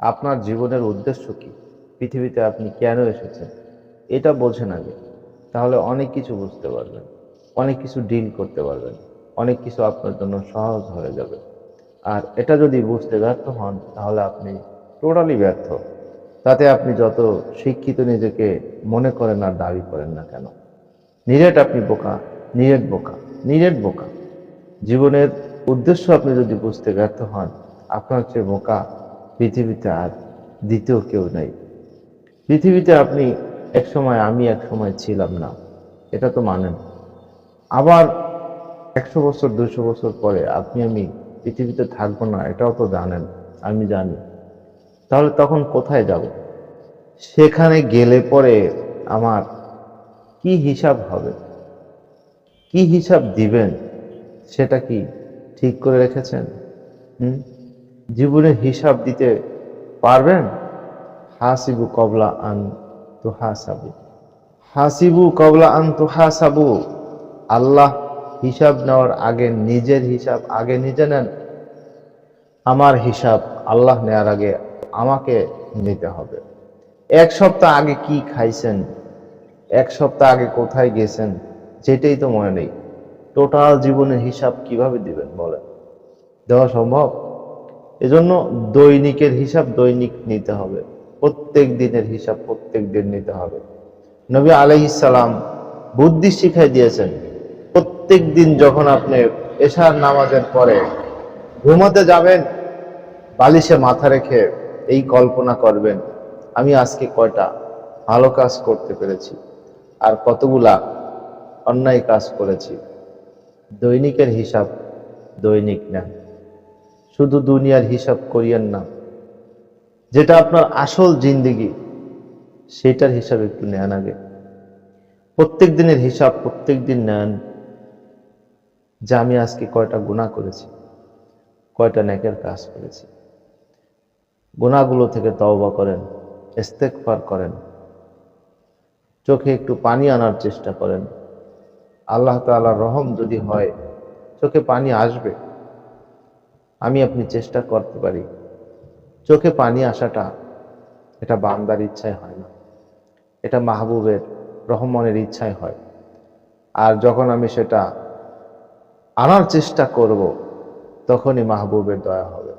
আপনার জীবনের উদ্দেশ্য কি? পৃথিবীতে আপনি কেন এসেছেন? এটা বোঝেন আগে। তাহলে অনেক কিছু বুঝতে পারবেন, অনেক কিছু ডিল করতে পারবেন, অনেক কিছু আপনার জন্য সহজ হয়ে যাবে। আর এটা যদি বুঝতে ব্যর্থ হন, তাহলে আপনি টোটালি ব্যর্থ। তাতে আপনি যত শিক্ষিত নিজেকে মনে করেন আর দাবি করেন না কেন। নিরেট আপনি বোকা নিরেট বোকা নিরেট বোকা। জীবনের উদ্দেশ্য আপনি যদি বুঝতে ব্যর্থ হন, আপনার চেয়ে বোকা পৃথিবীতে আর দ্বিতীয় কেউ নেই। পৃথিবীতে আপনি এক সময় আমি এক সময় ছিলাম না, এটা তো মানেন। আবার একশো বছর দুশো বছর পরে আপনি, আমি পৃথিবীতে থাকব না, এটাও তো জানেন, আমি জানি। তাহলে তখন কোথায় যাব? সেখানে গেলে পরে আমার কি হিসাব হবে? কি হিসাব দিবেন? সেটা কি ঠিক করে রেখেছেন? হুম? জীবনের হিসাব দিতে পারবেন? হাসিবু কবলা আন তো হাসাবু হাসিবু কবলা আন তো হাসাবু আল্লাহ হিসাব নেওয়ার আগে, নিজের হিসাব আগে নিজে নেন। আমার হিসাব আল্লাহ নেওয়ার আগে আমাকে নিতে হবে। এক সপ্তাহ আগে কি খাইছেন? এক সপ্তাহ আগে কোথায় গেছেন? সেটাই তো মনে নেই। টোটাল জীবনের হিসাব কীভাবে দিবেন বলেন? দেওয়া সম্ভব? এজন্য দৈনিকের হিসাব দৈনিক নিতে হবে। প্রত্যেক দিনের হিসাব প্রত্যেক দিন নিতে হবে। নবী আলাইসালাম বুদ্ধি শিখাই দিয়েছেন, প্রত্যেক দিন যখন আপনি এশার নামাজের পরে ঘুমাতে যাবেন, বালিশে মাথা রেখে এই কল্পনা করবেন, আমি আজকে কয়টা ভালো কাজ করতে পেরেছি আর কতগুলা অন্যায় কাজ করেছি। দৈনিকের হিসাব দৈনিক নেন শুধু দুনিয়ার হিসাব করিয়েন না। যেটা আপনার আসল জিন্দিগি, সেটার হিসাব একটু নেন আগে। প্রত্যেক দিনের হিসাব, প্রত্যেক দিন নেন যে আমি আজকে কয়টা গুণা করেছি, কয়টা ন্যাকের কাজ করেছি। গুণাগুলো থেকে তওবা করেন ইস্তেকফার করেন, চোখে একটু পানি আনার চেষ্টা করেন। আল্লাহ তাআলার রহম যদি হয়, চোখে পানি আসবে। আমি আপনি চেষ্টা করতে পারি। চোখে পানি আসাটা এটা বান্দার ইচ্ছায় হয় না। এটা মাহবুবের, রহমানের ইচ্ছায় হয়। আর যখন আমি সেটা আনার চেষ্টা করব, তখনই মাহবুবের দয়া হবে।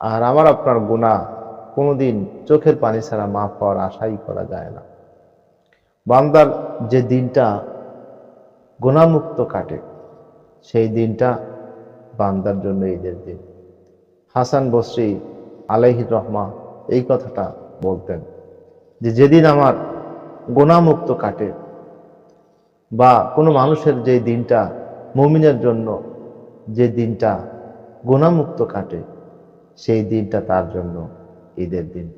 আর আমার আপনার গুণা কোনোদিন চোখের পানি ছাড়া মাফ পাওয়ার আশাই করা যায় না। বান্দার যে দিনটা গুণামুক্ত কাটে, সেই দিনটা বান্দার জন্য ঈদের দিন হাসান বসরি আলাইহির রহমা এই কথাটা বলতেন যে, যেদিন আমার গোনামুক্ত কাটে বা কোনো মানুষের যে দিনটা মমিনের জন্য যে দিনটা গোনামুক্ত কাটে, সেই দিনটা তার জন্য ঈদের দিন।